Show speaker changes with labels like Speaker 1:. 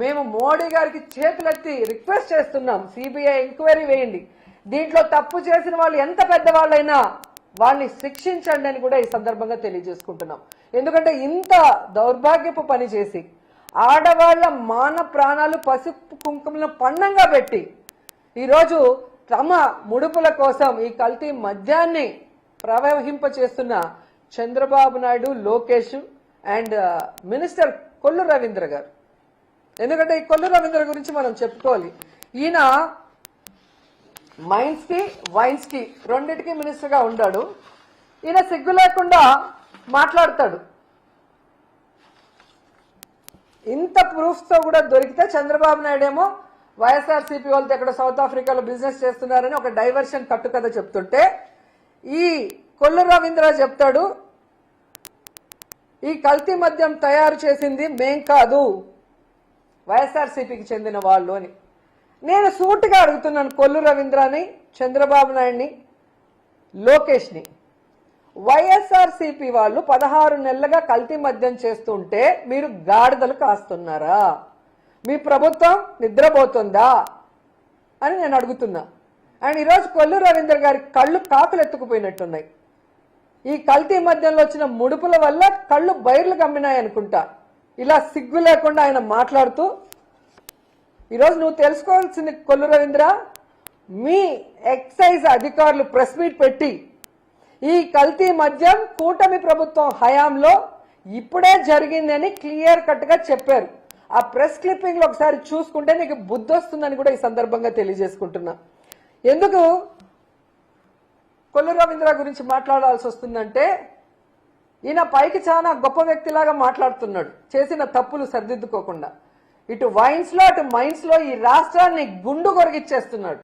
Speaker 1: మేము మోడీ గారికి చేతులెత్తి రిక్వెస్ట్ చేస్తున్నాం. సిబిఐ ఎంక్వైరీ వేయండి. దీంట్లో తప్పు చేసిన వాళ్ళు ఎంత పెద్దవాళ్ళైనా వాళ్ళని శిక్షించండి అని కూడా ఈ సందర్భంగా తెలియజేసుకుంటున్నాం. ఎందుకంటే ఇంత దౌర్భాగ్యపు పని చేసి ఆడవాళ్ళ మాన ప్రాణాలు పసుపు కుంకుమలను పండంగా పెట్టి ఈరోజు తమ ముడుపుల కోసం ఈ కల్తీ మద్యాన్ని ప్రవహింప చేస్తున్న చంద్రబాబు నాయుడు లోకేష్ అండ్ మినిస్టర్ కొల్లు రవీంద్ర గారు. ఎందుకంటే ఈ కొల్లు రవీంద్ర గురించి మనం చెప్పుకోవాలి. ఈయన మైన్స్కి వైన్స్కి రెండింటికి మినిస్టర్గా ఉన్నాడు ఈయన సిగ్గు లేకుండా మాట్లాడతాడు. ఇంత ప్రూఫ్స్తో కూడా దొరికితే చంద్రబాబు నాయుడు ఏమో వైఎస్ఆర్సీపీ వాళ్ళతో ఎక్కడ సౌత్ ఆఫ్రికాలో బిజినెస్ చేస్తున్నారని ఒక డైవర్షన్ కట్టుకథ చెప్తుంటే ఈ కొల్లు రవీంద్ర చెప్తాడు ఈ కల్తీ మద్యం తయారు చేసింది మేం కాదు. వైఎస్ఆర్సీపీకి చెందిన వాళ్ళు అని. నేను సూటిగా అడుగుతున్నాను కొల్లు రవీంద్రని చంద్రబాబు నాయుడిని లోకేష్ని. వైఎస్ఆర్సీపీ వాళ్ళు పదహారు నెలలుగా కల్తీ మద్యం చేస్తుంటే మీరు గాడిదలు కాస్తున్నారా? మీ ప్రభుత్వం నిద్రపోతుందా? అని నేను అడుగుతున్నా. అండ్ ఈరోజు కొల్లు రవీంద్ర గారి కళ్ళు కాకులు ఎత్తుకుపోయినట్టున్నాయి. ఈ కల్తీ మద్యంలో వచ్చిన ముడుపుల వల్ల కళ్ళు బైర్లు కమ్మినాయి అనుకుంటా ఇలా సిగ్గు లేకుండా ఆయన మాట్లాడుతూ ఈరోజు నువ్వు తెలుసుకోవాల్సింది కొల్లు రవీంద్ర మీ ఎక్సైజ్ అధికారులు ప్రెస్ మీట్ పెట్టి ఈ కల్తీ మద్యం కూటమి ప్రభుత్వం హయాంలో ఇప్పుడే జరిగిందని క్లియర్ కట్గా చెప్పారు. ఆ ప్రెస్ క్లిప్పింగ్లో ఒకసారి చూసుకుంటే నీకు బుద్ధి వస్తుందని కూడా ఈ సందర్భంగా తెలియజేసుకుంటున్నా. ఎందుకు కొల్లు రవీంద్ర గురించి మాట్లాడాల్సి వస్తుందంటే ఈయన పైకి చాలా గొప్ప వ్యక్తిలాగా మాట్లాడుతున్నాడు. చేసిన తప్పులు సరిదిద్దుకోకుండా. ఇటు వైన్స్లో అటు మైన్స్లో ఈ రాష్ట్రాన్ని గుండు కొరిగిచ్చేస్తున్నాడు